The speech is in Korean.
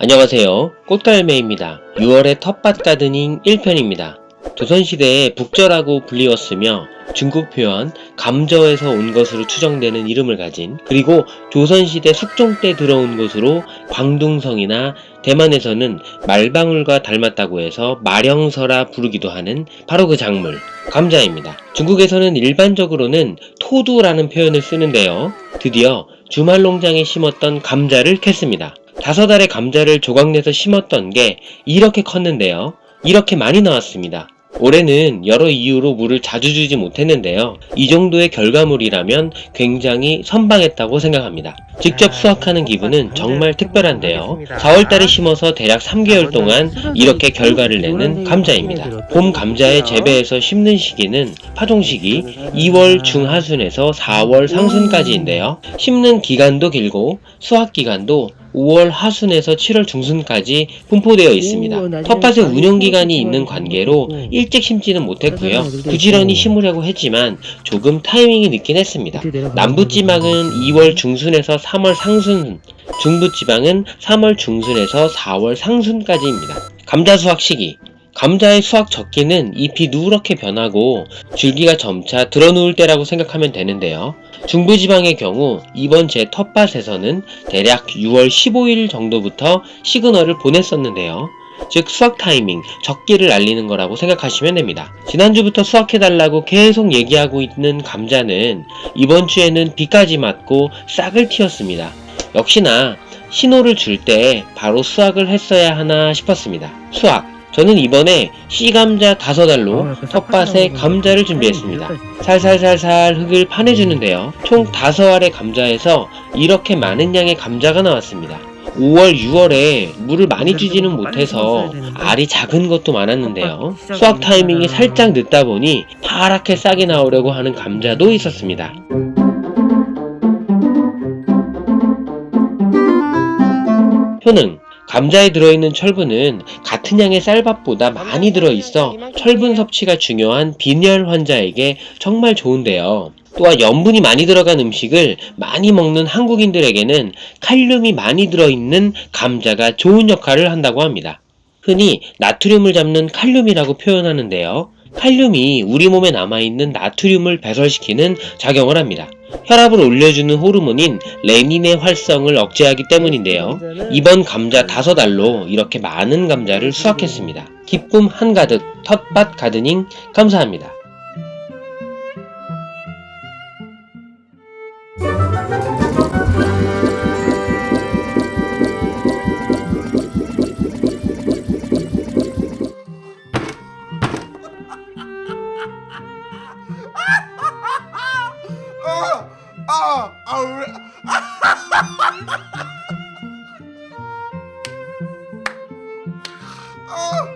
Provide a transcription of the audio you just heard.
안녕하세요. 꽃갈매입니다. 6월의 텃밭 가드닝 1편입니다. 조선시대에 북저라고 불리웠으며 중국 표현 감저에서 온 것으로 추정되는 이름을 가진 그리고 조선시대 숙종 때 들어온 것으로 광둥성이나 대만에서는 말방울과 닮았다고 해서 마령서라 부르기도 하는 바로 그 작물 감자입니다. 중국에서는 일반적으로는 토두라는 표현을 쓰는데요. 드디어 주말 농장에 심었던 감자를 캤습니다. 다섯 알의 감자를 조각내서 심었던 게 이렇게 컸는데요. 이렇게 많이 나왔습니다. 올해는 여러 이유로 물을 자주 주지 못했는데요. 이 정도의 결과물이라면 굉장히 선방했다고 생각합니다. 직접 수확하는 기분은 정말 특별한데요. 4월달에 심어서 대략 3개월 동안 이렇게 결과를 내는 감자입니다. 봄 감자의 재배에서 심는 시기는 파종 시기 2월 중하순에서 4월 상순까지인데요. 심는 기간도 길고 수확 기간도 5월 하순에서 7월 중순까지 분포되어 있습니다. 텃밭의 운영 기간이 있는 관계로 일찍 심지는 못했고요. 부지런히 심으려고 했지만 조금 타이밍이 늦긴 했습니다. 남부 지방은 2월 중순에서 3월 상순, 중부 지방은 3월 중순에서 4월 상순까지입니다. 감자 수확 시기 감자의 수확 적기는 잎이 누렇게 변하고 줄기가 점차 드러누울 때라고 생각하면 되는데요. 중부지방의 경우 이번 제 텃밭에서는 대략 6월 15일 정도부터 시그널을 보냈었는데요. 즉 수확 타이밍, 적기를 알리는 거라고 생각하시면 됩니다. 지난주부터 수확해달라고 계속 얘기하고 있는 감자는 이번 주에는 비까지 맞고 싹을 틔웠습니다. 역시나 신호를 줄 때 바로 수확을 했어야 하나 싶었습니다. 수확. 저는 이번에 씨감자 다섯 알로 텃밭에 감자를 준비했습니다. 살살살살 흙을 파내주는데요. 총 다섯 알의 감자에서 이렇게 많은 양의 감자가 나왔습니다. 5월, 6월에 물을 많이 주지는 못해서 알이 작은 것도 많았는데요. 수확 타이밍이 살짝 늦다 보니 파랗게 싹이 나오려고 하는 감자도 있었습니다. 효능 감자에 들어있는 철분은 같은 양의 쌀밥보다 많이 들어있어 철분 섭취가 중요한 빈혈 환자에게 정말 좋은데요. 또한 염분이 많이 들어간 음식을 많이 먹는 한국인들에게는 칼륨이 많이 들어있는 감자가 좋은 역할을 한다고 합니다. 흔히 나트륨을 잡는 칼륨이라고 표현하는데요. 칼륨이 우리 몸에 남아있는 나트륨을 배설시키는 작용을 합니다. 혈압을 올려주는 호르몬인 레닌의 활성을 억제하기 때문인데요. 이번 감자 다섯 알로 이렇게 많은 감자를 수확했습니다. 기쁨 한가득 텃밭 가드닝 감사합니다. 아, 아, 아, 왜,